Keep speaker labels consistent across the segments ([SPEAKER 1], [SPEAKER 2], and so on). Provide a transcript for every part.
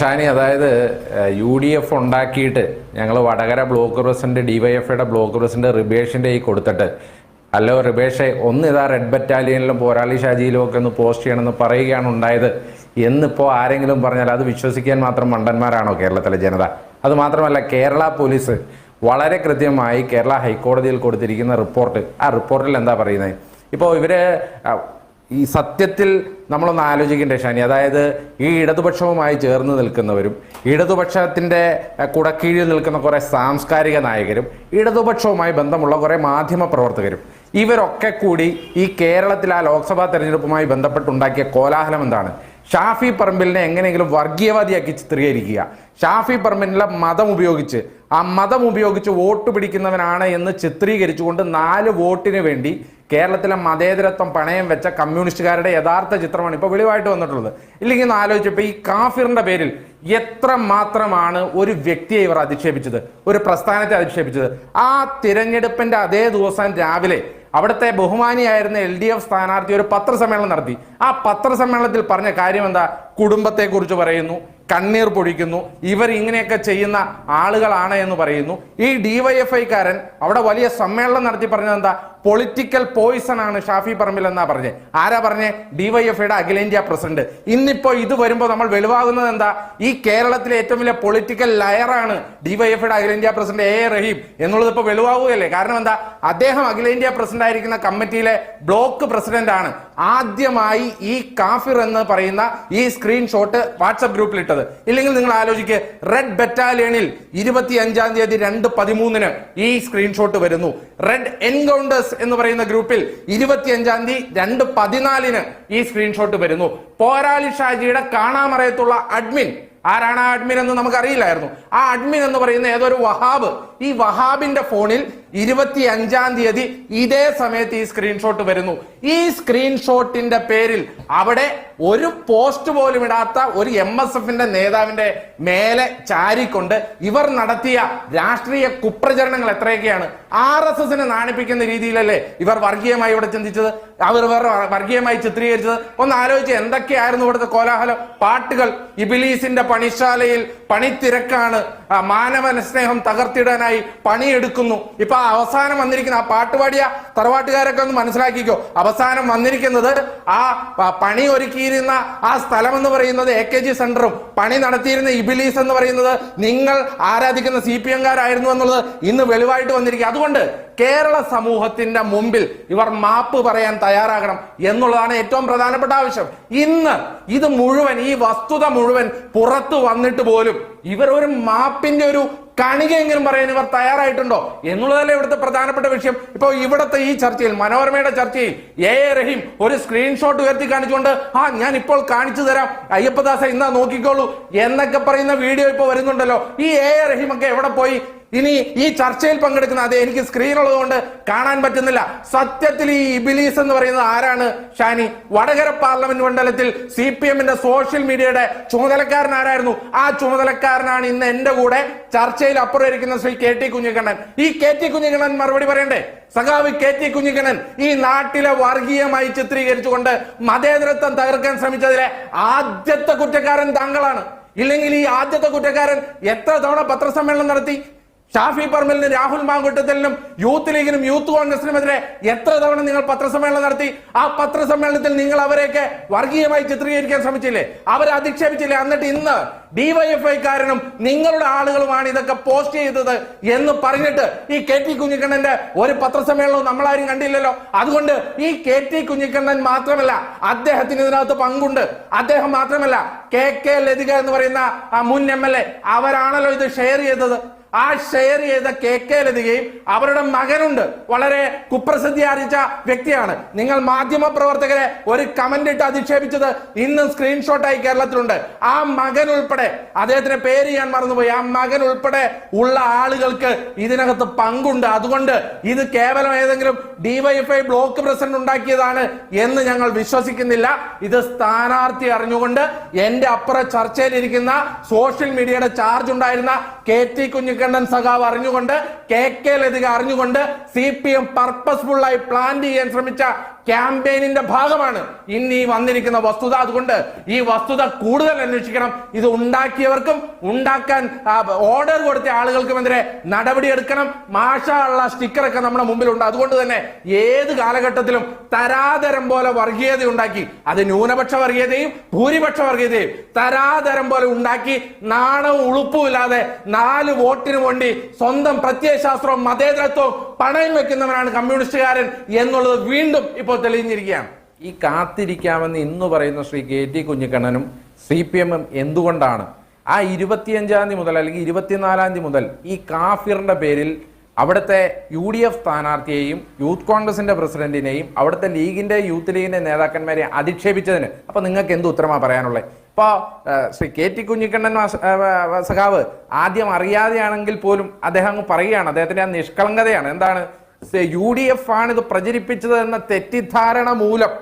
[SPEAKER 1] ഷാനി അതായത് U D F ഉണ്ടാക്കിയിട്ട് ഞങ്ങൾ Vadakara block president D Y block president റിബേഷിന്റെ ഈ കൊടുത്തിട്ട് അല്ലോ റിബേഷെ ഒന്ന് ഇതാ റെഡ് ബറ്റാലിയനിലും പോരാളി ഷാജിയിലും ഒക്കെ ഒന്ന് പോസ്റ്റ് ചെയ്യണമെന്ന് പറയുകയാണ് ഉണ്ടായത് എന്നിപ്പോൾ ആരെങ്കിലും പറഞ്ഞാൽ അത് വിശ്വസിക്കാൻ മാത്രം മണ്ടന്മാരാണോ കേരളത്തിലെ ജനത അത് മാത്രമല്ല കേരള പോലീസ് വളരെ കൃത്യമായി കേരള ഹൈക്കോടതിയിൽ കൊടുത്തിരിക്കുന്ന റിപ്പോർട്ട് ആ റിപ്പോർട്ടിൽ എന്താ പറയുന്നത് ഇപ്പോൾ ഇവർ ഈ സത്യത്തിൽ നമ്മളൊന്ന് ആലോചിക്കേണ്ട ഷാനി അതായത് ഈ ഇടതുപക്ഷവുമായി ചേർന്ന് നിൽക്കുന്നവരും ഇടതുപക്ഷത്തിൻ്റെ കുടക്കീഴിൽ നിൽക്കുന്ന കുറേ സാംസ്കാരിക നായകരും ഇടതുപക്ഷവുമായി ബന്ധമുള്ള കുറേ മാധ്യമ പ്രവർത്തകരും ഇവരൊക്കെ കൂടി ഈ കേരളത്തിൽ ആ ലോക്സഭാ തെരഞ്ഞെടുപ്പുമായി ബന്ധപ്പെട്ടുണ്ടാക്കിയ കോലാഹലം എന്താണ് ഷാഫി പറമ്പിലിനെ എങ്ങനെയെങ്കിലും വർഗീയവാദിയാക്കി ചിത്രീകരിക്കുക ഷാഫി പറമ്പിലിൻ്റെ മതം ഉപയോഗിച്ച് ആ മതം ഉപയോഗിച്ച് വോട്ട് പിടിക്കുന്നവനാണ് എന്ന് ചിത്രീകരിച്ചുകൊണ്ട് നാല് വോട്ടിന് വേണ്ടി കേരളത്തിലെ മതേതരത്വം പണയം വെച്ച കമ്മ്യൂണിസ്റ്റുകാരുടെ യഥാർത്ഥ ചിത്രമാണ് ഇപ്പോൾ വെളിവായിട്ട് വന്നിട്ടുള്ളത് ഇല്ലെങ്കിൽ ഒന്ന് ആലോചിച്ചപ്പോൾ ഈ കാഫിറിന്റെ പേരിൽ എത്ര മാത്രമാണ് ഒരു വ്യക്തിയെ ഇവർ അധിക്ഷേപിച്ചത് ഒരു പ്രസ്ഥാനത്തെ അധിക്ഷേപിച്ചത് ആ തിരഞ്ഞെടുപ്പിൻ്റെ അതേ ദിവസം രാവിലെ അവിടുത്തെ ബഹുമാനിയായിരുന്ന എൽ ഡി എഫ് സ്ഥാനാർത്ഥി ഒരു പത്രസമ്മേളനം നടത്തി ആ പത്രസമ്മേളനത്തിൽ പറഞ്ഞ കാര്യം എന്താ കുടുംബത്തെക്കുറിച്ച് പറയുന്നു കണ്ണീർ പൊഴിക്കുന്നു ഇവർ ഇങ്ങനെയൊക്കെ ചെയ്യുന്ന ആളുകളാണ് എന്ന് പറയുന്നു ഈ ഡിവൈഎഫ്ഐക്കാരൻ അവിടെ വലിയ സമ്മേളനം നടത്തി പറഞ്ഞത് എന്താ പൊളിറ്റിക്കൽ പോയിസൺ ആണ് ഷാഫി പറമ്പിൽ എന്നാ പറഞ്ഞത് ആരാ പറഞ്ഞേ ഡിവൈഎഫ്ഐയുടെ അഖിലേന്ത്യാ പ്രസിഡന്റ് ഇന്നിപ്പോ ഇത് വരുമ്പോ നമ്മൾ വെളിവാകുന്നത് എന്താ ഈ കേരളത്തിലെ ഏറ്റവും വലിയ പൊളിറ്റിക്കൽ ലയറാണ് ഡിവൈഎഫ്ഐയുടെ അഖിലേന്ത്യാ പ്രസിഡന്റ് എ റഹീം എന്നുള്ളത് ഇപ്പൊ വെളിവാകുകയല്ലേ കാരണം എന്താ അദ്ദേഹം അഖിലേന്ത്യാ പ്രസിഡന്റ് ആയിരിക്കുന്ന കമ്മിറ്റിയിലെ ബ്ലോക്ക് പ്രസിഡന്റ് ആണ് ആദ്യമായി ഈ കാഫിർ എന്ന് പറയുന്ന ഈ സ്ക്രീൻ സ്ക്രീൻഷോട്ട് വാട്സപ്പ് ഗ്രൂപ്പിൽ ഇട്ടത് ഇല്ലെങ്കിൽ നിങ്ങൾ ആലോചിക്കുക റെഡ് ബെറ്റാലിയനിൽ ഇരുപത്തി അഞ്ചാം തീയതി രണ്ട് പതിമൂന്നിന് ഈ സ്ക്രീൻഷോട്ട് വരുന്നു റെഡ് എൻകൗണ്ടേഴ്സ് എന്ന് പറയുന്ന ഗ്രൂപ്പിൽ ഇരുപത്തി അഞ്ചാം തീയതി രണ്ട് പതിനാലിന് ഈ സ്ക്രീൻഷോട്ട് വരുന്നു പോരാളി ഷാജിയുടെ കാണാമറയത്തുള്ള അഡ്മിൻ ആരാണ് ആ അഡ്മിൻ എന്ന് നമുക്കറിയില്ലായിരുന്നു ആ അഡ്മിൻ എന്ന് പറയുന്ന ഏതൊരു വഹാബ് ഈ വഹാബിന്റെ ഫോണിൽ ഇരുപത്തി അഞ്ചാം തീയതി ഇതേ സമയത്ത് ഈ സ്ക്രീൻഷോട്ട് വരുന്നു ഈ സ്ക്രീൻഷോട്ടിന്റെ പേരിൽ അവിടെ ഒരു പോസ്റ്റ് പോലും ഇടാത്ത ഒരു എം എസ് എഫിന്റെ നേതാവിന്റെ മേലെ ചാരിക്കൊണ്ട് ഇവർ നടത്തിയ രാഷ്ട്രീയ കുപ്രചരണങ്ങൾ എത്രയൊക്കെയാണ് ആർ എസ് എസിനെ നാണിപ്പിക്കുന്ന രീതിയിലല്ലേ ഇവർ വർഗീയമായി ഇവിടെ ചിന്തിച്ചത് അവർ വർഗീയമായി ചിത്രീകരിച്ചത് ഒന്ന് ആലോചിച്ച് എന്തൊക്കെയായിരുന്നു ഇവിടുത്തെ കോലാഹല പാട്ടുകൾ ഇബിലീസിന്റെ പണിശാലയിൽ പണിത്തിരക്കാണ് മാനവനസ്നേഹം തകർത്തിടാനായി പണിയെടുക്കുന്നു ഇപ്പൊ അവസാനം വന്നിരിക്കുന്ന ആ പാട്ടുപാടിയ തറവാട്ടുകാരൊക്കെ ഒന്ന് മനസ്സിലാക്കിക്കോ അവസാനം വന്നിരിക്കുന്നത് ആ പണി ഒരുക്കിയിരുന്ന ആ സ്ഥലം എന്ന് പറയുന്നത് എ കെ ജി സെന്ററും പണി നടത്തിയിരുന്ന ഇബിലീസ് എന്ന് പറയുന്നത് നിങ്ങൾ ആരാധിക്കുന്ന സി പി എംകാരായിരുന്നു എന്നുള്ളത് ഇന്ന് വെളിവായിട്ട് വന്നിരിക്കുക അതുകൊണ്ട് കേരള സമൂഹത്തിന്റെ മുമ്പിൽ ഇവർ മാപ്പ് പറയാൻ തയ്യാറാകണം എന്നുള്ളതാണ് ഏറ്റവും പ്രധാനപ്പെട്ട ആവശ്യം ഇന്ന് ഇത് മുഴുവൻ ഈ വസ്തുത മുഴുവൻ പുറത്തു വന്നിട്ട് പോലും ഇവർ ഒരു മാപ്പിന്റെ ഒരു എങ്കിലും പറയാൻ ഇവർ തയ്യാറായിട്ടുണ്ടോ എന്നുള്ളതല്ലേ ഇവിടുത്തെ പ്രധാനപ്പെട്ട വിഷയം ഇപ്പൊ ഇവിടുത്തെ ഈ ചർച്ചയിൽ മനോരമയുടെ ചർച്ചയിൽ എ എ റഹീം ഒരു സ്ക്രീൻഷോട്ട് ഉയർത്തി കാണിച്ചുകൊണ്ട് ആ ഞാൻ ഇപ്പോൾ കാണിച്ചു തരാം അയ്യപ്പദാസ ഇന്നാ നോക്കിക്കോളൂ എന്നൊക്കെ പറയുന്ന വീഡിയോ ഇപ്പൊ വരുന്നുണ്ടല്ലോ ഈ എ എ ഒക്കെ എവിടെ പോയി ഇനി ഈ ചർച്ചയിൽ പങ്കെടുക്കുന്ന അതേ എനിക്ക് സ്ക്രീനുള്ളത് കൊണ്ട് കാണാൻ പറ്റുന്നില്ല സത്യത്തിൽ ഈ ഇബിലീസ് എന്ന് പറയുന്നത് ആരാണ് ഷാനി വടകര പാർലമെന്റ് മണ്ഡലത്തിൽ സി പി എമ്മിന്റെ സോഷ്യൽ മീഡിയയുടെ ചുമതലക്കാരൻ ആരായിരുന്നു ആ ചുമതലക്കാരനാണ് ഇന്ന് എന്റെ കൂടെ ചർച്ചയിൽ അപ്പുറം ഇരിക്കുന്ന ശ്രീ കെ ടി കുഞ്ഞിക്കണ്ണൻ ഈ കെ ടി കുഞ്ഞിക്കണ്ണൻ മറുപടി പറയണ്ടേ സഖാവ് കെ ടി കുഞ്ഞിക്കണ്ണൻ ഈ നാട്ടിലെ വർഗീയമായി ചിത്രീകരിച്ചുകൊണ്ട് മതേതരത്വം തകർക്കാൻ ശ്രമിച്ചതിലെ ആദ്യത്തെ കുറ്റക്കാരൻ താങ്കളാണ് ഇല്ലെങ്കിൽ ഈ ആദ്യത്തെ കുറ്റക്കാരൻ എത്ര തവണ പത്രസമ്മേളനം നടത്തി ഷാഫി പർമലിന് രാഹുൽ മാങ്കുട്ടത്തലിനും യൂത്ത് ലീഗിനും യൂത്ത് കോൺഗ്രസിനുമെതിരെ എത്ര തവണ നിങ്ങൾ പത്രസമ്മേളനം നടത്തി ആ പത്രസമ്മേളനത്തിൽ നിങ്ങൾ അവരെയൊക്കെ വർഗീയമായി ചിത്രീകരിക്കാൻ ശ്രമിച്ചില്ലേ അവരെ അധിക്ഷേപിച്ചില്ലേ എന്നിട്ട് ഇന്ന് കാരനും നിങ്ങളുടെ ആളുകളുമാണ് ഇതൊക്കെ പോസ്റ്റ് ചെയ്തത് എന്ന് പറഞ്ഞിട്ട് ഈ കെ ടി കുഞ്ഞിക്കണ്ണന്റെ ഒരു പത്രസമ്മേളനവും നമ്മളാരും കണ്ടില്ലല്ലോ അതുകൊണ്ട് ഈ കെ ടി കുഞ്ഞിക്കണ്ണൻ മാത്രമല്ല അദ്ദേഹത്തിന് ഇതിനകത്ത് പങ്കുണ്ട് അദ്ദേഹം മാത്രമല്ല കെ കെ ലതിക എന്ന് പറയുന്ന മുൻ എം എൽ എ അവരാണല്ലോ ഇത് ഷെയർ ചെയ്തത് ആ ഷെയർ ചെയ്ത കെ കെ ലതികയും അവരുടെ മകനുണ്ട് വളരെ കുപ്രസിദ്ധി ആർജിച്ച വ്യക്തിയാണ് നിങ്ങൾ മാധ്യമ പ്രവർത്തകരെ ഒരു കമന്റ് ഇട്ട് അധിക്ഷേപിച്ചത് ഇന്ന് സ്ക്രീൻഷോട്ടായി കേരളത്തിലുണ്ട് ആ മകൻ ഉൾപ്പെടെ അദ്ദേഹത്തിന് പേര് ഞാൻ മറന്നുപോയി ആ മകൻ ഉൾപ്പെടെ ഉള്ള ആളുകൾക്ക് ഇതിനകത്ത് പങ്കുണ്ട് അതുകൊണ്ട് ഇത് കേവലം ഏതെങ്കിലും ഡിവൈഎഫ്ഐ ബ്ലോക്ക് പ്രസിഡന്റ് ഉണ്ടാക്കിയതാണ് എന്ന് ഞങ്ങൾ വിശ്വസിക്കുന്നില്ല ഇത് സ്ഥാനാർത്ഥി അറിഞ്ഞുകൊണ്ട് എന്റെ അപ്പുറ ചർച്ചയിലിരിക്കുന്ന സോഷ്യൽ മീഡിയയുടെ ചാർജ് ഉണ്ടായിരുന്ന കെ ടി കുഞ്ഞു ഉണ്ണിക്കണ്ണൻ സഖാവ് അറിഞ്ഞുകൊണ്ട് കെ കെ ലതിക അറിഞ്ഞുകൊണ്ട് സി പി എം പർപ്പസ്ഫുള്ളായി പ്ലാൻ ചെയ്യാൻ ശ്രമിച്ച ക്യാമ്പയിനിന്റെ ഭാഗമാണ് ഇന്ന് ഈ വന്നിരിക്കുന്ന വസ്തുത അതുകൊണ്ട് ഈ വസ്തുത കൂടുതൽ അന്വേഷിക്കണം ഇത് ഉണ്ടാക്കിയവർക്കും ഉണ്ടാക്കാൻ ഓർഡർ കൊടുത്ത ആളുകൾക്കുമെതിരെ നടപടിയെടുക്കണം ഉള്ള സ്റ്റിക്കറൊക്കെ നമ്മുടെ മുമ്പിലുണ്ട് അതുകൊണ്ട് തന്നെ ഏത് കാലഘട്ടത്തിലും തരാതരം പോലെ വർഗീയത ഉണ്ടാക്കി അത് ന്യൂനപക്ഷ വർഗീയതയും ഭൂരിപക്ഷ വർഗീയതയും തരാതരം പോലെ ഉണ്ടാക്കി നാണവും ഉളുപ്പും ഇല്ലാതെ നാല് വോട്ടിന് വേണ്ടി സ്വന്തം പ്രത്യയശാസ്ത്രവും മതേതരത്വവും പണയം വെക്കുന്നവനാണ് കമ്മ്യൂണിസ്റ്റുകാരൻ എന്നുള്ളത് വീണ്ടും ഇപ്പൊ ഇപ്പോൾ തെളിഞ്ഞിരിക്കുകയാണ് ഈ കാത്തിരിക്കാമെന്ന് ഇന്ന് പറയുന്ന ശ്രീ കെ ടി കുഞ്ഞിക്കണ്ണനും സി പി എമ്മും എന്തുകൊണ്ടാണ് ആ ഇരുപത്തിയഞ്ചാം തീയതി മുതൽ അല്ലെങ്കിൽ ഇരുപത്തിനാലാം തീയതി മുതൽ ഈ കാഫിറിന്റെ പേരിൽ അവിടുത്തെ യു ഡി എഫ് സ്ഥാനാർത്ഥിയെയും യൂത്ത് കോൺഗ്രസിന്റെ പ്രസിഡന്റിനെയും അവിടുത്തെ ലീഗിന്റെ യൂത്ത് ലീഗിന്റെ നേതാക്കന്മാരെ അധിക്ഷേപിച്ചതിന് അപ്പോൾ നിങ്ങൾക്ക് എന്ത് ഉത്തരമാണ് പറയാനുള്ളത് ഇപ്പോൾ ശ്രീ കെ ടി കുഞ്ഞിക്കണ്ണൻ സഖാവ് ആദ്യം അറിയാതെയാണെങ്കിൽ പോലും അദ്ദേഹം പറയുകയാണ് അദ്ദേഹത്തിന്റെ ആ നിഷ്കളങ്കതയാണ് എന്താണ് യു ഡി എഫ് ആണ് ഇത് പ്രചരിപ്പിച്ചത് എന്ന തെറ്റിദ്ധാരണ മൂലം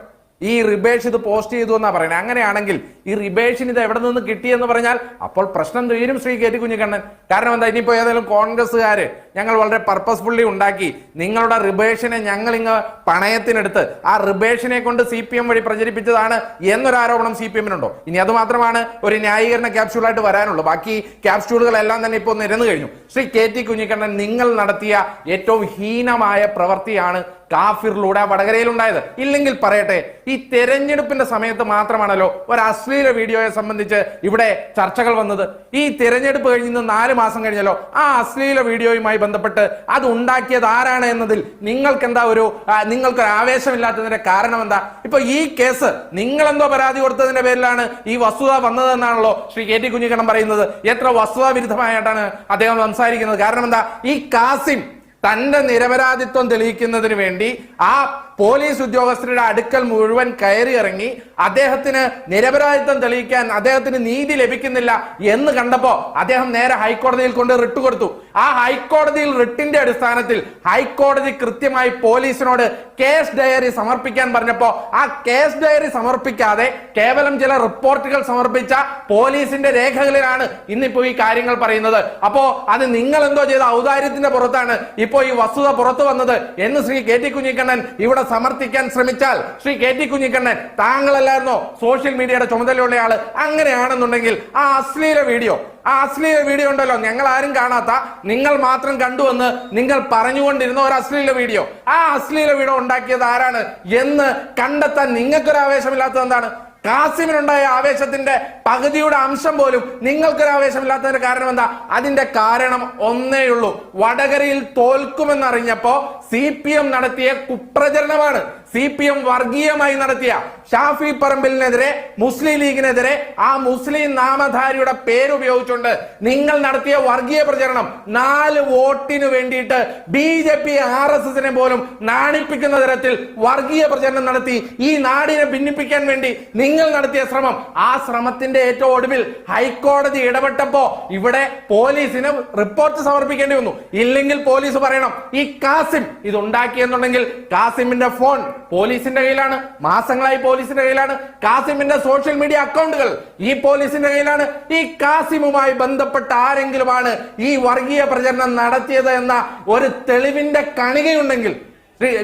[SPEAKER 1] ഈ റിബേഷ് ഇത് പോസ്റ്റ് ചെയ്തു എന്നാ പറയുന്നത് അങ്ങനെയാണെങ്കിൽ ഈ റിബേഷിന് ഇത് എവിടെ നിന്ന് കിട്ടിയെന്ന് പറഞ്ഞാൽ അപ്പോൾ പ്രശ്നം തീരും ശ്രീ കെ ടി കുഞ്ഞിക്കണ്ണൻ കാരണം എന്താ ഇനിയിപ്പോ ഏതെങ്കിലും കോൺഗ്രസ്സുകാര് ഞങ്ങൾ വളരെ പർപ്പസ്ഫുള്ളി ഉണ്ടാക്കി നിങ്ങളുടെ റിബേഷനെ ഞങ്ങൾ ഇങ്ങ് പണയത്തിനെടുത്ത് ആ റിബേഷനെ കൊണ്ട് സി പി എം വഴി പ്രചരിപ്പിച്ചതാണ് എന്നൊരു ആരോപണം സി പി എമ്മിനുണ്ടോ ഇനി അത് മാത്രമാണ് ഒരു ന്യായീകരണ ക്യാപ്സ്യൂളായിട്ട് വരാനുള്ളൂ ബാക്കി ക്യാപ്സ്യൂളുകളെല്ലാം തന്നെ ഇപ്പോൾ നിരന്നു കഴിഞ്ഞു ശ്രീ കെ ടി കുഞ്ഞിക്കണ്ണൻ നിങ്ങൾ നടത്തിയ ഏറ്റവും ഹീനമായ പ്രവൃത്തിയാണ് കാഫിറിലൂടെ വടകരയിൽ ഉണ്ടായത് ഇല്ലെങ്കിൽ പറയട്ടെ ഈ തെരഞ്ഞെടുപ്പിന്റെ സമയത്ത് മാത്രമാണല്ലോ ഒരു അശ്ലീല വീഡിയോയെ സംബന്ധിച്ച് ഇവിടെ ചർച്ചകൾ വന്നത് ഈ തെരഞ്ഞെടുപ്പ് കഴിഞ്ഞ് നാല് മാസം കഴിഞ്ഞല്ലോ ആ അശ്ലീല വീഡിയോയുമായി ബന്ധപ്പെട്ട് അത് ഉണ്ടാക്കിയത് ആരാണ് എന്നതിൽ നിങ്ങൾക്ക് എന്താ ഒരു നിങ്ങൾക്കൊരു ആവേശമില്ലാത്തതിന്റെ കാരണം എന്താ ഇപ്പൊ ഈ കേസ് നിങ്ങൾ എന്തോ പരാതി കൊടുത്തതിന്റെ പേരിലാണ് ഈ വസ്തുത വന്നതെന്നാണല്ലോ ശ്രീ കെ ടി കുഞ്ഞിക്കണം പറയുന്നത് എത്ര വസ്തുതാ വിരുദ്ധമായിട്ടാണ് അദ്ദേഹം സംസാരിക്കുന്നത് കാരണം എന്താ ഈ കാസിം തന്റെ നിരപരാധിത്വം തെളിയിക്കുന്നതിന് വേണ്ടി ആ പോലീസ് ഉദ്യോഗസ്ഥരുടെ അടുക്കൽ മുഴുവൻ കയറി ഇറങ്ങി അദ്ദേഹത്തിന് നിരപരാധിത്വം തെളിയിക്കാൻ അദ്ദേഹത്തിന് നീതി ലഭിക്കുന്നില്ല എന്ന് കണ്ടപ്പോ അദ്ദേഹം നേരെ ഹൈക്കോടതിയിൽ കൊണ്ട് റിട്ട് കൊടുത്തു ആ ഹൈക്കോടതിയിൽ റിട്ടിന്റെ അടിസ്ഥാനത്തിൽ ഹൈക്കോടതി കൃത്യമായി പോലീസിനോട് കേസ് ഡയറി സമർപ്പിക്കാൻ പറഞ്ഞപ്പോ ആ കേസ് ഡയറി സമർപ്പിക്കാതെ കേവലം ചില റിപ്പോർട്ടുകൾ സമർപ്പിച്ച പോലീസിന്റെ രേഖകളിലാണ് ഇന്നിപ്പോ ഈ കാര്യങ്ങൾ പറയുന്നത് അപ്പോ അത് നിങ്ങൾ എന്തോ ചെയ്ത ഔദാര്യത്തിന്റെ പുറത്താണ് ഇപ്പോ ഈ വസ്തുത പുറത്തു വന്നത് എന്ന് ശ്രീ കെ ടി കുഞ്ഞിക്കണ്ണൻ ഇവിടെ സമർത്ഥിക്കാൻ ശ്രമിച്ചാൽ ശ്രീ കെ ടി കുഞ്ഞിക്കണ്ണൻ താങ്കളല്ലായിരുന്നോ സോഷ്യൽ മീഡിയയുടെ ചുമതലയുള്ള ആള് അങ്ങനെയാണെന്നുണ്ടെങ്കിൽ ആ അശ്ലീല വീഡിയോ ആ അശ്ലീല വീഡിയോ ഉണ്ടല്ലോ ഞങ്ങൾ ആരും കാണാത്ത നിങ്ങൾ മാത്രം കണ്ടുവന്ന് നിങ്ങൾ പറഞ്ഞുകൊണ്ടിരുന്ന ഒരു അശ്ലീല വീഡിയോ ആ അശ്ലീല വീഡിയോ ഉണ്ടാക്കിയത് ആരാണ് എന്ന് കണ്ടെത്താൻ നിങ്ങൾക്കൊരു ആവേശമില്ലാത്തത് എന്താണ് കാസിമിനുണ്ടായ ആവേശത്തിന്റെ പകുതിയുടെ അംശം പോലും നിങ്ങൾക്കൊരു ആവേശമില്ലാത്തതിന്റെ കാരണം എന്താ അതിന്റെ കാരണം ഒന്നേ ഉള്ളൂ വടകരയിൽ തോൽക്കുമെന്നറിഞ്ഞപ്പോ സി പി എം നടത്തിയ കുപ്രചരണമാണ് സി പി എം വർഗീയമായി നടത്തിയ ഷാഫി പറമ്പിലിനെതിരെ മുസ്ലിം ലീഗിനെതിരെ ആ മുസ്ലിം നാമധാരിയുടെ പേരുപയോഗിച്ചുകൊണ്ട് നിങ്ങൾ നടത്തിയ വർഗീയ പ്രചരണം നാല് വോട്ടിന് വേണ്ടിയിട്ട് B J P R S എസിനെ പോലും നാണിപ്പിക്കുന്ന തരത്തിൽ വർഗീയ പ്രചരണം നടത്തി ഈ നാടിനെ ഭിന്നിപ്പിക്കാൻ വേണ്ടി നിങ്ങൾ നടത്തിയ ശ്രമം ആ ശ്രമത്തിന്റെ ഏറ്റവും ഒടുവിൽ ഹൈക്കോടതി ഇടപെട്ടപ്പോ ഇവിടെ പോലീസിന് റിപ്പോർട്ട് സമർപ്പിക്കേണ്ടി വന്നു ഇല്ലെങ്കിൽ പോലീസ് പറയണം ഈ കാസിം ഇതുണ്ടാക്കിയെന്നുണ്ടെങ്കിൽ കാസിമിന്റെ ഫോൺ പോലീസിന്റെ കയ്യിലാണ് മാസങ്ങളായി പോലീസിന്റെ കയ്യിലാണ് കാസിമിന്റെ സോഷ്യൽ മീഡിയ അക്കൗണ്ടുകൾ ഈ പോലീസിന്റെ കയ്യിലാണ് ഈ കാസിമുമായി ബന്ധപ്പെട്ട ആരെങ്കിലുമാണ് ഈ വർഗീയ പ്രചരണം നടത്തിയത് എന്ന ഒരു തെളിവിന്റെ കണികയുണ്ടെങ്കിൽ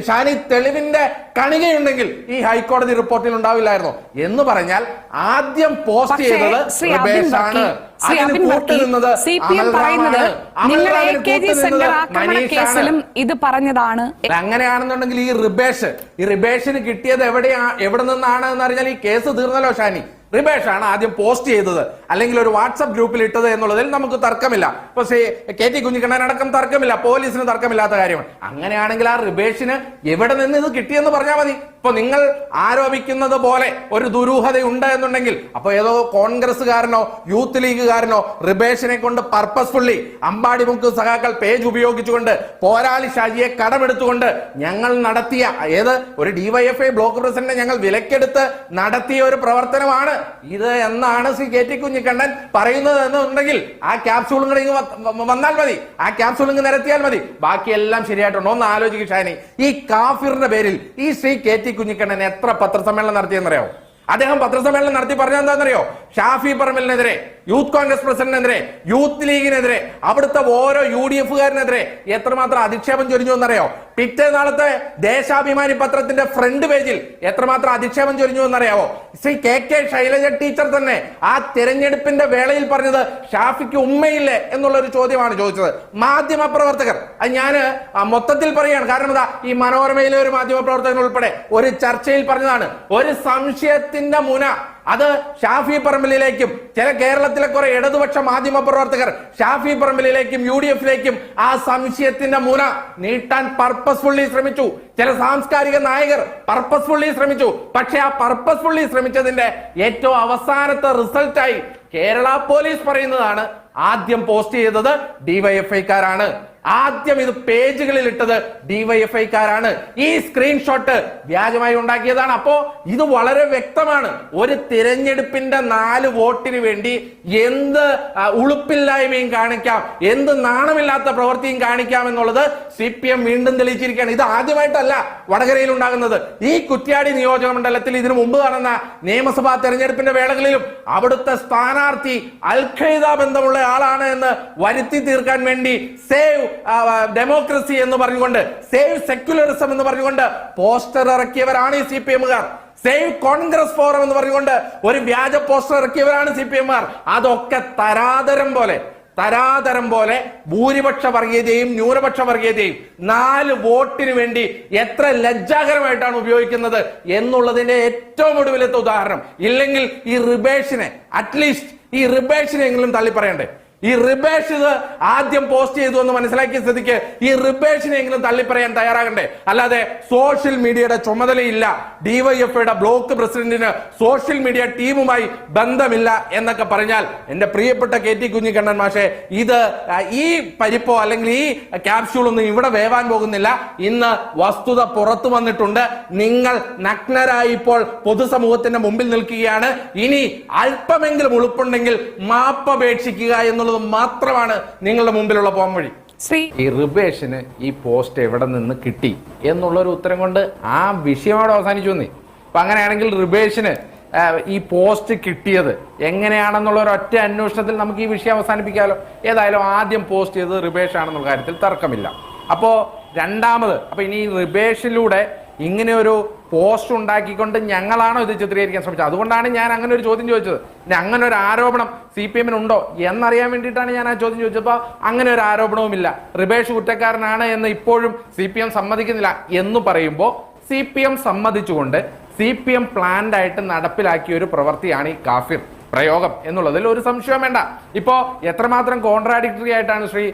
[SPEAKER 1] ഷാനി തെളിവിന്റെ കണികയുണ്ടെങ്കിൽ ഈ ഹൈക്കോടതി റിപ്പോർട്ടിൽ ഉണ്ടാവില്ലായിരുന്നു എന്ന് പറഞ്ഞാൽ ആദ്യം പോസ്റ്റ് ചെയ്തത് ഇത് പറഞ്ഞതാണ് അങ്ങനെയാണെന്നുണ്ടെങ്കിൽ ഈ റിബേഷ് ഈ റിബേഷിന് കിട്ടിയത് എവിടെയാ എവിടെ നിന്നാണ് എന്ന് അറിഞ്ഞാൽ ഈ കേസ് തീർന്നല്ലോ ഷാനി ആണ് ആദ്യം പോസ്റ്റ് ചെയ്തത് അല്ലെങ്കിൽ ഒരു വാട്സപ്പ് ഗ്രൂപ്പിൽ ഇട്ടത് എന്നുള്ളതിൽ നമുക്ക് തർക്കമില്ല പക്ഷേ കെ ടി കുഞ്ഞിക്കണ്ണൻ അടക്കം തർക്കമില്ല പോലീസിന് തർക്കമില്ലാത്ത കാര്യമാണ് അങ്ങനെയാണെങ്കിൽ ആ റിബേഷിന് എവിടെ നിന്ന് ഇത് കിട്ടിയെന്ന് പറഞ്ഞാൽ മതി ഇപ്പൊ നിങ്ങൾ ആരോപിക്കുന്നത് പോലെ ഒരു ഉണ്ട് എന്നുണ്ടെങ്കിൽ അപ്പൊ ഏതോ കോൺഗ്രസ്സുകാരനോ യൂത്ത് ലീഗുകാരനോ റിബേഷിനെ കൊണ്ട് പർപ്പസ്ഫുള്ളി അമ്പാടി മുക്ക് സഖാക്കൾ പേജ് ഉപയോഗിച്ചുകൊണ്ട് പോരാളി ഷാജിയെ കടമെടുത്തുകൊണ്ട് ഞങ്ങൾ നടത്തിയ ഏത് ഒരു ഡിവൈഎഫ്ഐ ബ്ലോക്ക് പ്രസിഡന്റ് ഞങ്ങൾ വിലക്കെടുത്ത് നടത്തിയ ഒരു പ്രവർത്തനമാണ് ഇത് എന്നാണ് ശ്രീ കെ ടി കുഞ്ഞിക്കണ്ണൻ പറയുന്നത് എന്നുണ്ടെങ്കിൽ ആ ക്യാപ്സൂളും ഇങ്ങ് വന്നാൽ മതി ആ ക്യാപ്സൂൾ ഇങ്ങ് നിരത്തിയാൽ മതി ബാക്കിയെല്ലാം ശരിയായിട്ടുണ്ട് ഒന്ന് ആലോചിക്കും ഷാനി ഈ കാഫിറിന്റെ പേരിൽ ഈ ശ്രീ കെ ടി കുഞ്ഞിക്കണ്ണൻ എത്ര പത്രസമ്മേളനം നടത്തിയെന്നറിയോ അദ്ദേഹം പത്രസമ്മേളനം നടത്തി പറഞ്ഞ എന്താണെന്നറിയോ ഷാഫി പറമ്പലിനെതിരെ യൂത്ത് കോൺഗ്രസ് പ്രസിഡന്റിനെതിരെ യൂത്ത് ലീഗിനെതിരെ അവിടുത്തെ ഓരോ യു ഡി എഫുകാരനെതിരെ എത്രമാത്രം അധിക്ഷേപം ചൊരിഞ്ഞു എന്നറിയോ പിറ്റേ നാളത്തെ ദേശാഭിമാനി പത്രത്തിന്റെ ഫ്രണ്ട് പേജിൽ എത്രമാത്രം അധിക്ഷേപം ചൊരിഞ്ഞു എന്നറിയാവോ Shri K K Shailaja teacher തന്നെ ആ തെരഞ്ഞെടുപ്പിന്റെ വേളയിൽ പറഞ്ഞത് ഷാഫിക്ക് ഉമ്മയില്ലേ എന്നുള്ള ഒരു ചോദ്യമാണ് ചോദിച്ചത് മാധ്യമ പ്രവർത്തകർ ഞാൻ മൊത്തത്തിൽ പറയുകയാണ് കാരണം എന്താ ഈ മനോരമയിലെ ഒരു മാധ്യമ പ്രവർത്തകൻ ഉൾപ്പെടെ ഒരു ചർച്ചയിൽ പറഞ്ഞതാണ് ഒരു സംശയത്തിന്റെ മുന അത് ഷാഫി പറമ്പിലേക്കും ചില കേരളത്തിലെ കുറെ ഇടതുപക്ഷ മാധ്യമ പ്രവർത്തകർ ഷാഫി പറമ്പിലേക്കും യു ഡി എഫിലേക്കും ആ സംശയത്തിന്റെ മുന നീട്ടാൻ പർപ്പസ്ഫുള്ളി ശ്രമിച്ചു ചില സാംസ്കാരിക നായകർ പർപ്പസ്ഫുള്ളി ശ്രമിച്ചു പക്ഷെ ആ പർപ്പസ്ഫുള്ളി ശ്രമിച്ചതിന്റെ ഏറ്റവും അവസാനത്തെ റിസൾട്ടായി കേരള പോലീസ് പറയുന്നതാണ് ആദ്യം പോസ്റ്റ് ചെയ്തത് ഡിവൈഎഫ്ഐക്കാരാണ് ആദ്യം ഇത് പേജുകളിൽ ഇട്ടത് ഡിവൈഎഫ്ഐക്കാരാണ് ഈ സ്ക്രീൻഷോട്ട് വ്യാജമായി ഉണ്ടാക്കിയതാണ് അപ്പോ ഇത് വളരെ വ്യക്തമാണ് ഒരു തിരഞ്ഞെടുപ്പിന്റെ നാല് വോട്ടിന് വേണ്ടി എന്ത് ഉളുപ്പില്ലായ്മയും കാണിക്കാം എന്ത് നാണമില്ലാത്ത പ്രവൃത്തിയും കാണിക്കാം എന്നുള്ളത് സി പി എം വീണ്ടും തെളിയിച്ചിരിക്കുകയാണ് ഇത് ആദ്യമായിട്ടല്ല വടകരയിൽ ഉണ്ടാകുന്നത് ഈ കുറ്റ്യാടി നിയോജക മണ്ഡലത്തിൽ ഇതിനു മുമ്പ് നടന്ന നിയമസഭാ തെരഞ്ഞെടുപ്പിന്റെ വേളകളിലും അവിടുത്തെ സ്ഥാനാർത്ഥി അൽഖൈദ ബന്ധമുള്ള ആളാണ് എന്ന് വരുത്തി തീർക്കാൻ വേണ്ടി സേവ് ഡെമോക്രസി എന്ന് പറഞ്ഞുകൊണ്ട് സേവ് സെക്യുലറിസം എന്ന് പറഞ്ഞുകൊണ്ട് പോസ്റ്റർ ഇറക്കിയവരാണ് ഈ സി പി എമ്മുകാർ സേവ് കോൺഗ്രസ് ഫോറം എന്ന് പറഞ്ഞുകൊണ്ട് ഒരു വ്യാജ പോസ്റ്റർ ഇറക്കിയവരാണ് സി പി എംമാർ അതൊക്കെ തരാതരം പോലെ തരാതരം പോലെ ഭൂരിപക്ഷ വർഗീയതയും ന്യൂനപക്ഷ വർഗീയതയും നാല് വോട്ടിന് വേണ്ടി എത്ര ലജ്ജാകരമായിട്ടാണ് ഉപയോഗിക്കുന്നത് എന്നുള്ളതിന്റെ ഏറ്റവും ഒടുവിലത്തെ ഉദാഹരണം ഇല്ലെങ്കിൽ ഈ റിബേഷിനെ അറ്റ്ലീസ്റ്റ് ഈ റിബേഷിനെങ്കിലും തള്ളിപ്പറയണ്ടേ ഈ റിബേഷ് ഇത് ആദ്യം പോസ്റ്റ് ചെയ്തു എന്ന് മനസ്സിലാക്കിയ സ്ഥിതിക്ക് ഈ റിബേഷിനെങ്കിലും തള്ളിപ്പറയാൻ തയ്യാറാകണ്ടേ അല്ലാതെ സോഷ്യൽ മീഡിയയുടെ ചുമതലയില്ല ഡിവൈഎഫ്ഐയുടെ ബ്ലോക്ക് പ്രസിഡന്റിന് സോഷ്യൽ മീഡിയ ടീമുമായി ബന്ധമില്ല എന്നൊക്കെ പറഞ്ഞാൽ എന്റെ പ്രിയപ്പെട്ട കെ ടി കുഞ്ഞിക്കണ്ണൻ മാഷെ ഇത് ഈ പരിപ്പോ അല്ലെങ്കിൽ ഈ ക്യാപ്സ്യൂളൊന്നും ഇവിടെ വേവാൻ പോകുന്നില്ല ഇന്ന് വസ്തുത പുറത്തു വന്നിട്ടുണ്ട് നിങ്ങൾ നഗ്നരായി ഇപ്പോൾ പൊതുസമൂഹത്തിന്റെ മുമ്പിൽ നിൽക്കുകയാണ് ഇനി അല്പമെങ്കിലും ഉളുപ്പുണ്ടെങ്കിൽ മാപ്പപേക്ഷിക്കുക എന്ന് എന്നുള്ളത് മാത്രമാണ് നിങ്ങളുടെ മുമ്പിലുള്ള വഴി ഈ റിബേഷന് ഈ പോസ്റ്റ് എവിടെ നിന്ന് കിട്ടി എന്നുള്ളൊരു ഉത്തരം കൊണ്ട് ആ അവിടെ അവസാനിച്ചു വന്നി അപ്പൊ അങ്ങനെയാണെങ്കിൽ റിബേഷന് ഈ പോസ്റ്റ് കിട്ടിയത് എങ്ങനെയാണെന്നുള്ള ഒരു ഒറ്റ അന്വേഷണത്തിൽ നമുക്ക് ഈ വിഷയം അവസാനിപ്പിക്കാമല്ലോ ഏതായാലും ആദ്യം പോസ്റ്റ് ചെയ്തത് റിബേഷ് ആണെന്നുള്ള കാര്യത്തിൽ തർക്കമില്ല അപ്പോൾ രണ്ടാമത് അപ്പോൾ ഇനി റിബേഷിലൂടെ ഇങ്ങനെ ഒരു പോസ്റ്റ് ഉണ്ടാക്കിക്കൊണ്ട് ഞങ്ങളാണോ ഇത് ചിത്രീകരിക്കാൻ ശ്രമിച്ചത് അതുകൊണ്ടാണ് ഞാൻ അങ്ങനെ ഒരു ചോദ്യം ചോദിച്ചത് പിന്നെ അങ്ങനെ ഒരു ആരോപണം സി പി ഉണ്ടോ എന്നറിയാൻ വേണ്ടിയിട്ടാണ് ഞാൻ ആ ചോദ്യം ചോദിച്ചപ്പോൾ അങ്ങനെ ഒരു ഇല്ല റിബേഷ് കുറ്റക്കാരനാണ് എന്ന് ഇപ്പോഴും സി പി എം സമ്മതിക്കുന്നില്ല എന്ന് പറയുമ്പോൾ സി പി എം സമ്മതിച്ചുകൊണ്ട് സി പി എം പ്ലാൻഡായിട്ട് നടപ്പിലാക്കിയ ഒരു പ്രവൃത്തിയാണ് ഈ കാഫിർ പ്രയോഗം എന്നുള്ളതിൽ ഒരു സംശയം വേണ്ട ഇപ്പോൾ എത്രമാത്രം കോൺട്രാഡിക്ടറി ആയിട്ടാണ് ശ്രീ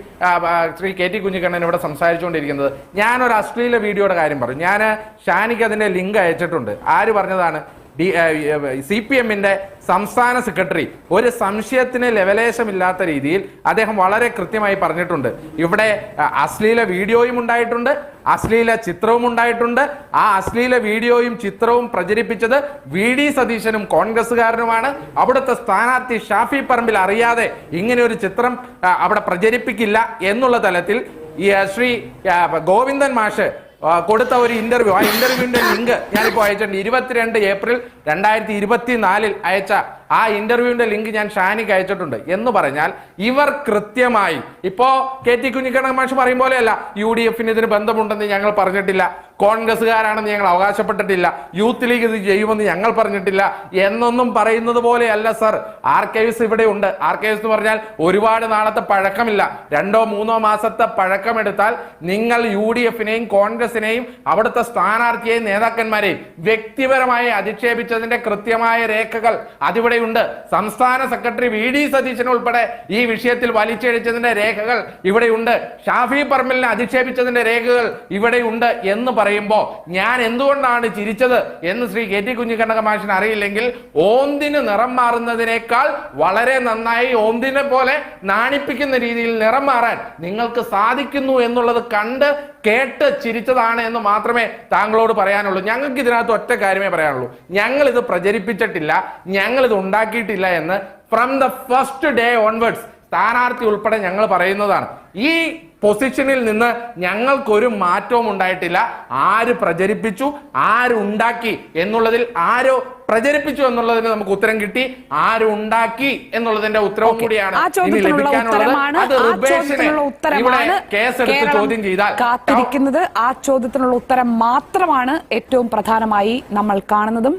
[SPEAKER 1] ശ്രീ കെ ടി കുഞ്ഞിക്കണ്ണൻ ഇവിടെ സംസാരിച്ചുകൊണ്ടിരിക്കുന്നത് ഞാനൊരു അശ്ലീല വീഡിയോയുടെ കാര്യം പറഞ്ഞു ഞാൻ ഷാനിക്ക് അതിൻ്റെ ലിങ്ക് അയച്ചിട്ടുണ്ട് ആര് പറഞ്ഞതാണ് ഡി സി പി എമ്മിന്റെ സംസ്ഥാന സെക്രട്ടറി ഒരു സംശയത്തിന് ഇല്ലാത്ത രീതിയിൽ അദ്ദേഹം വളരെ കൃത്യമായി പറഞ്ഞിട്ടുണ്ട് ഇവിടെ അശ്ലീല വീഡിയോയും ഉണ്ടായിട്ടുണ്ട് അശ്ലീല ചിത്രവും ഉണ്ടായിട്ടുണ്ട് ആ അശ്ലീല വീഡിയോയും ചിത്രവും പ്രചരിപ്പിച്ചത് വി ഡി സതീശനും കോൺഗ്രസ്സുകാരനുമാണ് അവിടുത്തെ സ്ഥാനാർത്ഥി ഷാഫി പറമ്പിൽ അറിയാതെ ഇങ്ങനെ ഒരു ചിത്രം അവിടെ പ്രചരിപ്പിക്കില്ല എന്നുള്ള തലത്തിൽ ഈ ശ്രീ ഗോവിന്ദൻ മാഷ് കൊടുത്ത ഒരു ഇന്റർവ്യൂ ആ ഇന്റർവ്യൂവിന്റെ ലിങ്ക് ഞാനിപ്പോ അയച്ചിട്ടുണ്ട് ഇരുപത്തിരണ്ട് ഏപ്രിൽ രണ്ടായിരത്തി ഇരുപത്തി നാലിൽ അയച്ച ആ ഇന്റർവ്യൂവിന്റെ ലിങ്ക് ഞാൻ ഷാനിക്ക് അയച്ചിട്ടുണ്ട് എന്ന് പറഞ്ഞാൽ ഇവർ കൃത്യമായി ഇപ്പോ കെ ടി കുഞ്ഞിക്കണ്ണൻ മാഷ് പറയും പോലെയല്ല യു ഡി എഫിന് ഇതിന് ബന്ധമുണ്ടെന്ന് ഞങ്ങൾ പറഞ്ഞിട്ടില്ല കോൺഗ്രസ്സുകാരാണെന്ന് ഞങ്ങൾ അവകാശപ്പെട്ടിട്ടില്ല യൂത്ത് ലീഗ് ഇത് ചെയ്യുമെന്ന് ഞങ്ങൾ പറഞ്ഞിട്ടില്ല എന്നൊന്നും പറയുന്നത് പോലെയല്ല സർ ആർക്കൈവ്സ് ഇവിടെ ഉണ്ട് ആർക്കൈവ്സ് എന്ന് പറഞ്ഞാൽ ഒരുപാട് നാളത്തെ പഴക്കമില്ല രണ്ടോ മൂന്നോ മാസത്തെ പഴക്കമെടുത്താൽ നിങ്ങൾ യു ഡി എഫിനെയും കോൺഗ്രസിനെയും അവിടുത്തെ സ്ഥാനാർത്ഥിയെയും നേതാക്കന്മാരെയും വ്യക്തിപരമായി അധിക്ഷേപിച്ചതിന്റെ കൃത്യമായ രേഖകൾ അതിവിടെ ഇവിടെയുണ്ട് സംസ്ഥാന സെക്രട്ടറി വി ഡി സതീശൻ ഉൾപ്പെടെ ഈ വിഷയത്തിൽ വലിച്ചഴിച്ചതിന്റെ രേഖകൾ ഇവിടെയുണ്ട് ഷാഫി പറമ്പലിനെ അധിക്ഷേപിച്ചതിന്റെ രേഖകൾ ഇവിടെയുണ്ട് എന്ന് പറയുമ്പോൾ ഞാൻ എന്തുകൊണ്ടാണ് ചിരിച്ചത് എന്ന് ശ്രീ കെ ടി കുഞ്ഞിക്കണ്ണക മാഷൻ അറിയില്ലെങ്കിൽ ഓന്തിന് നിറം മാറുന്നതിനേക്കാൾ വളരെ നന്നായി ഓന്തിനെ പോലെ നാണിപ്പിക്കുന്ന രീതിയിൽ നിറം മാറാൻ നിങ്ങൾക്ക് സാധിക്കുന്നു എന്നുള്ളത് കണ്ട് കേട്ട് ചിരിച്ചതാണ് എന്ന് മാത്രമേ താങ്കളോട് പറയാനുള്ളൂ ഞങ്ങൾക്ക് ഇതിനകത്ത് ഒറ്റ കാര്യമേ പറയാനുള്ളൂ ഞങ്ങൾ ഇത് പ്രചരിപ്പിച്ചിട്ടില്ല ഞങ്ങൾ ഇത് ഉണ്ടാക്കിയിട്ടില്ല എന്ന് from the first day onwards സ്ഥാനാർത്ഥി ഉൾപ്പെടെ ഞങ്ങൾ പറയുന്നതാണ് ഈ പൊസിഷനിൽ നിന്ന് ഞങ്ങൾക്കൊരു മാറ്റവും ഉണ്ടായിട്ടില്ല ആര് പ്രചരിപ്പിച്ചു ആരുണ്ടാക്കി എന്നുള്ളതിൽ ആരോ പ്രചരിപ്പിച്ചു എന്നുള്ളതിന് നമുക്ക് ഉത്തരം കിട്ടി ആരുണ്ടാക്കി എന്നുള്ളതിന്റെ ഉത്തരവും കൂടിയാണ് ചോദ്യം ചെയ്താൽ കാത്തിരിക്കുന്നത് ആ ചോദ്യത്തിനുള്ള ഉത്തരം മാത്രമാണ് ഏറ്റവും പ്രധാനമായി നമ്മൾ കാണുന്നതും